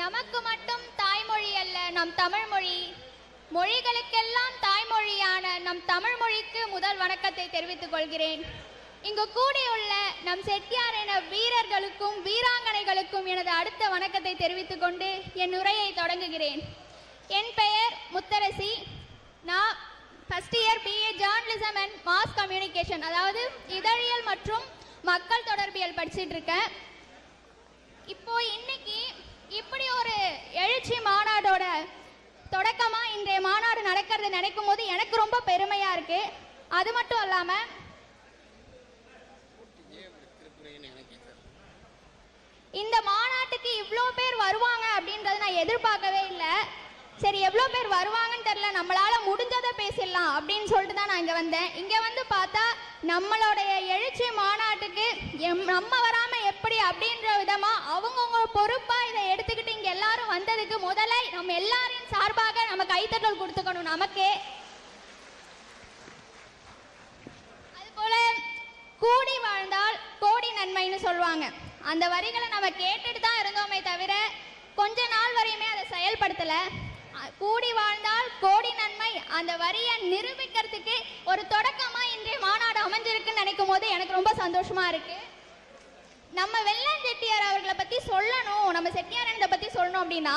நமக்கு மட்டும் தாய்மொழி அல்ல நம் தமிழ்மொழி. மொழிகளுக்கெல்லாம் தாய்மொழியான நம் தமிழ்மொழிக்கு முதல் வணக்கத்தை தெரிவித்துக் கொள்கிறேன். இங்கு கூடியுள்ள நம் செட்டியார் என வீரர்களுக்கும் வீராங்கனைகளுக்கும் எனது அடுத்த வணக்கத்தை தெரிவித்துக் கொண்டு என் உரையை தொடங்குகிறேன். என் பெயர் முத்தரசி. நான் first year BA journalism and mass communication அதாவது இதழியல் மற்றும் மக்கள் தொடர்பியல் படிச்சிட்டு இருக்கேன். இப்போ இன்னைக்கு இப்படி ஒரு எழுச்சி மாநாடோட தொடக்கமா இன்றைய மாநாடு நடக்கிறது நினைக்கும் போது எனக்கு ரொம்ப பெருமையா இருக்கு. அது மட்டும் இல்லாம இந்த மாநாட்டுக்கு இவ்வளோ பேர் வருவாங்க அப்படின்றத நான் எதிர்பார்க்கவே இல்லை. சரி எவ்வளோ பேர் வருவாங்கன்னு தெரில நம்மளால முடிஞ்சதை பேசிடலாம் அப்படின்னு சொல்லிட்டு தான் நான் இங்கே வந்தேன். இங்கே வந்து பார்த்தா நம்மளுடைய எழுச்சி மாநாட்டுக்கு எம் நம்ம வராமல் எப்படி அப்படின்ற விதமாக அவங்கவுங்க பொறுப்பாக இதை எடுத்துக்கிட்டு இங்கே எல்லாரும் வந்ததுக்கு முதல்ல நம்ம எல்லாரையும் சார்பாக நம்ம கைத்தட்டல் கொடுத்துக்கணும் நமக்கே. அதுபோல கூடி வாழ்ந்தால் கோடி நன்மைன்னு சொல்லுவாங்க. அந்த வரிகளை நம்ம கேட்டுட்டு தான் இருந்தோமே தவிர கொஞ்ச நாள் வரையுமே அதை செயல்படுத்தல. கூடி வாழ்ந்தால் கோடி நன்மை. அந்த வரியை நிரூபிக்கிறதுக்கு ஒரு தொடக்கமா இன்றைய மாநாடு அமைஞ்சிருக்குன்னு நினைக்கும் போது எனக்கு ரொம்ப சந்தோஷமா இருக்கு. நம்ம வெள்ளம் செட்டியார் அவர்களை பத்தி சொல்லணும் நம்ம செட்டியார் இனத்தை பத்தி சொல்லணும் அப்படின்னா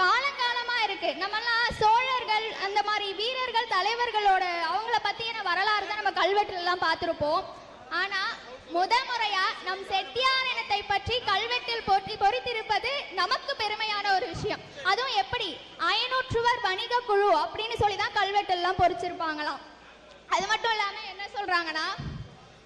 காலங்காலமா இருக்கு. நம்மலாம் சோழர்கள் அந்த மாதிரி வீரர்கள் தலைவர்களோட அவங்கள பத்தின வரலாறு தான் நம்ம கல்வெட்டுல எல்லாம் பார்த்திருப்போம். ஆனா முத முறையா நம் செட்டியார் இனத்தை பற்றி கல்வெட்டில் பொற்றி பொறித்திருப்பது நமக்கு பெருமையான ஒரு விஷயம். அதுவும் எப்படி? அயனூற்றுவர் வணிக குழு அப்படின்னு சொல்லி தான் கல்வெட்டெல்லாம் பொறிச்சிருப்பாங்களாம். அது மட்டும் இல்லாம என்ன சொல்றாங்கன்னா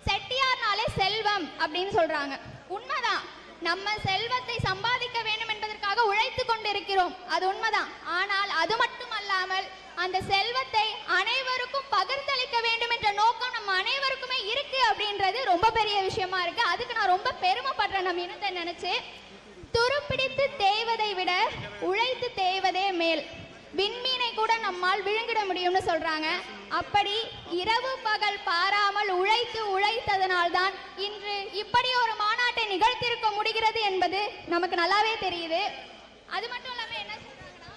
செட்டியார்னாலே செல்வம் அப்படின்னு சொல்றாங்க. உண்மைதான். நம்ம செல்வத்தை சம்பாதிக்க வேண்டும் என்பதற்காக உழைத்து கொண்டிருக்கிறோம். அது உண்மைதான். ஆனால் அது மட்டும் அல்லாமல் அந்த செல்வத்தை அனைவருக்கும் பகிர்ந்தளிக்க வேண்டும் என்ற நோக்கம் நம்ம அனைவருக்குமே இருக்கு அப்படின்றது ரொம்ப பெரிய விஷயமா இருக்கு. அதுக்கு நான் ரொம்ப பெருமைப்படுறேன். நம்ம இனத்தை நினைச்சு துருப்பிடித்து தேய்வதை விட உழைத்து தேய்வதே மேல். விண்மீனை கூட நம்மால் விழுங்கிட முடியும்னு சொல்றாங்க. அப்படி இரவு பகல் பாராமல் உழைத்து உழைத்ததனால்தான் இன்று இப்படி ஒரு மாநாட்டை நிகழ்த்தியிருக்க முடிகிறது என்பது நமக்கு நல்லாவே தெரியுது. அது மட்டும் இல்லாம என்ன சொல்றாங்கன்னா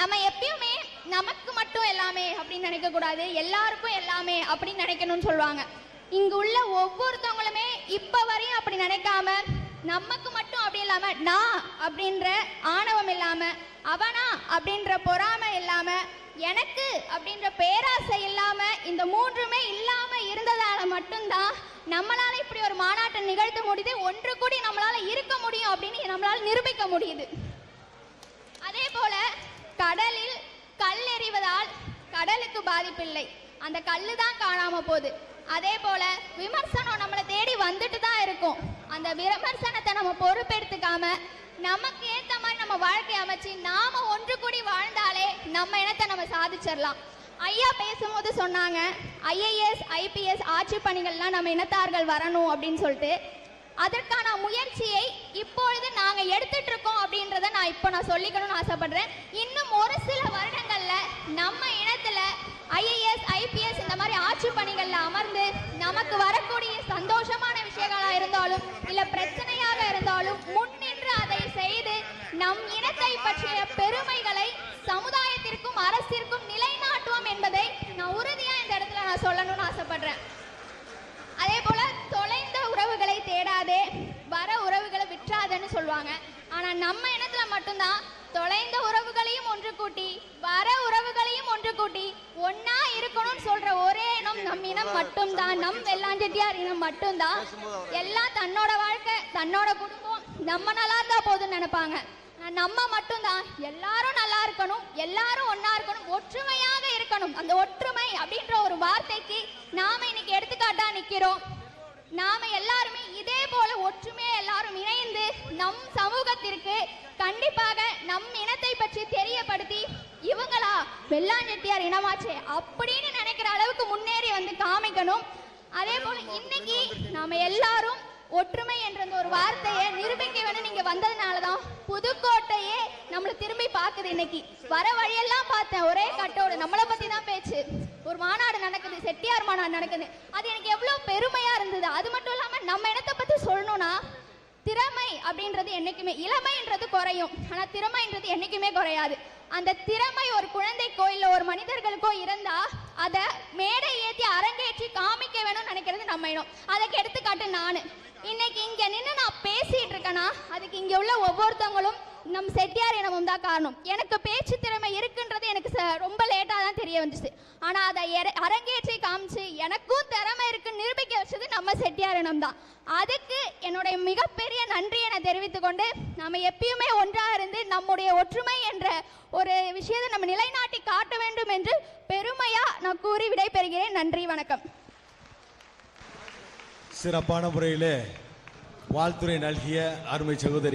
நம்ம எப்பயுமே நமக்கு மட்டும் எல்லாமே அப்படின்னு நினைக்க கூடாது. எல்லாருக்கும் எல்லாமே அப்படின்னு நினைக்கணும்னு சொல்லுவாங்க. இங்க உள்ள ஒவ்வொருத்தவங்களுமே இப்ப வரையும் அப்படி நினைக்காம நமக்கு மட்டும் அப்படி இல்லாம நான் அப்படின்ற ஆணவம் இல்லாம அவனா அப்படின்ற பொறாமை இல்லாம எனக்கு அப்படின்ற பேராசை இல்லாம இந்த மூன்றுமே இல்லாம இருந்ததால மட்டும்தான் நம்மளால இப்படி ஒரு மாநாட்டை நிகழ்த்த முடியுது. ஒன்று கூடி நம்மளால இருக்க முடியும் அப்படின்னு நம்மளால நிரூபிக்க முடியுது. அதே போல கடலில் கல் எறிவதால் கடலுக்கு பாதிப்பில்லை. அந்த கல்லு தான் காணாம போகுது. அதே போல விமர்சனம் நம்மளை தேடி வந்துட்டு தான் இருக்கும். அந்த விமர்சனம் நம்ம பொறுப்பெடுத்துக்காம நமக்கு ஏத்த மாதிரி நம்ம வாழ்க்கை அமைச்சு நாம ஒன்று கூடி வாழ்ந்தாலே நம்ம இனத்தை நம்ம சாதிச்சிடலாம். ஐயா பேசும்போது சொன்னாங்க ஐஏஎஸ் ஐபிஎஸ் ஆட்சி பணிகள்லாம் நம்ம இனத்தார்கள் வரணும் அப்படின்னு சொல்லிட்டு. அதற்கான முயற்சியை இப்பொழுது நாங்க எடுத்துட்டு இருக்கோம் அப்படின்றத நான் இப்போ நான் சொல்லிக்கணும்னு ஆசைப்படுறேன். இன்னும் ஒரு சில வருடங்கள்ல நம்ம இனத்துல ஐஏஎஸ் ஐபிஎஸ் இந்த மாதிரி ஆட்சி பணிகள்ல அமர்ந்து நமக்கு வரக்கூடிய சந்தோஷமான விஷயங்களா இருந்தாலும் இல்ல பிரச்சனை இருந்தாலும் முன்னின்று அதை செய்து நம் இனத்தை பற்றிய பெருமைகளை சமுதாயத்திற்கும் அரசிற்கும் நிலைநாட்டுவோம் என்பதை நான் உறுதியா இந்த இடத்துல நான் சொல்லணும்னு ஆசைப்படுறேன். அதே போல தொலைந்த உறவுகளை தேடாதே வர உறவுகளை விற்றாதன்னு சொல்லுவாங்க. ஆனா நம்ம இனத்துல மட்டும்தான் தொலைந்த உறவுகளையும் ஒன்று கூட்டி வர உறவுகளையும் ஒன்று கூட்டி ஒன்னா இருக்கணும்னு சொல்ற நம் இனம் மட்டும்தான் நம் வெள்ளாஞ்செட்டியார் இனம் மட்டும்தான். எல்லாம் தன்னோட வாழ்க்கை தன்னோட குடும்பம். நம்ம நல்லா இருந்தா போதும்னு நினைப்பாங்க. நம்ம மட்டும்தான். எல்லாரும் நல்லா இருக்கணும் எல்லாரும் ஒன்னா இருக்கணும் ஒற்றுமையாக இருக்கணும். அந்த ஒற்றுமை அப்படின்ற ஒரு வார்த்தைக்கு நாம இன்னைக்கு எடுத்துக்காட்டா நிக்கிறோம். நாம எல்லாருமே இதே போல ஒற்றுமையா எல்லாரும் இணைந்து நம் சமூகத்திற்கு கண்டிப்பாக நம் இனத்தை பற்றி தெரியப்படுத்தி இவங்களா வெள்ளாஞ்செட்டியார் இனமாச்சே அப்படி வந்து காமிக்கணும் அதே போல இன்னைக்கு நாம எல்லாரும் ஒற்றுமை என்ற ஒரு வார்த்தையை நிரூபிக்க வேணும் நீங்க வந்ததுனால தான் புதுக்கோட்டையே நம்மள திரும்பி பார்க்குது இன்னைக்கு. வர வழியெல்லாம் பார்த்தேன். ஒரே கட்டோடு. நம்மளை பத்தி தான் பேச்சு. ஒரு மாநாடு நடக்குது. செட்டியார் மாநாடு நடக்குது. அது எனக்கு எவ்வளவு பெருமையா இருந்தது. அது மட்டும் இல்லாம நம்ம இனத்தை பத்தி சொல்லணும்னா திறமை அப்படின்றது என்னைக்குமே இளமைன்றது குறையும். ஆனா திறமைன்றது என்னைக்குமே குறையாது. அந்த திறமை ஒரு குழந்தைக்கோ இல்ல ஒரு மனிதர்களுக்கோ இருந்தா அதை மேடை ஏற்றி அரங்கேற்றி காமிக்க வேணும்னு நினைக்கிறது நம்ம இடம். அதுக்கு எடுத்துக்காட்டு நான். இன்னைக்கு இங்க நின்று நான் பேசிட்டு இருக்கேன்னா அதுக்கு இங்க உள்ள ஒவ்வொருத்தவங்களும் நம் செட்டியார் இனமும் தான் காரணம். எனக்கு பேச்சு திறமை இருக்குன்றது எனக்கு ச- ரொம்ப லேட்டாக தான் தெரிய வந்துச்சு. ஆனால் அதை அரங்கேற்றி காமிச்சு எனக்கும் திறமை இருக்குன்னு நிரூபிக்க வச்சது நம்ம செட்டியார் இனம் தான் அதுக்கு என்னுடைய மிகப்பெரிய நன்றியை நான் தெரிவித்துக் கொண்டு நம்ம எப்பயுமே ஒன்றாக இருந்து நம்முடைய ஒற்றுமை என்ற ஒரு விஷயத்தை நம்ம நிலைநாட்டி காட்ட வேண்டும் என்று பெருமையாக நான் கூறி விடைபெறுகிறேன். நன்றி வணக்கம். சிறப்பான முறையில் வாழ்த்துறை நல்கிய அருமை சகோதரி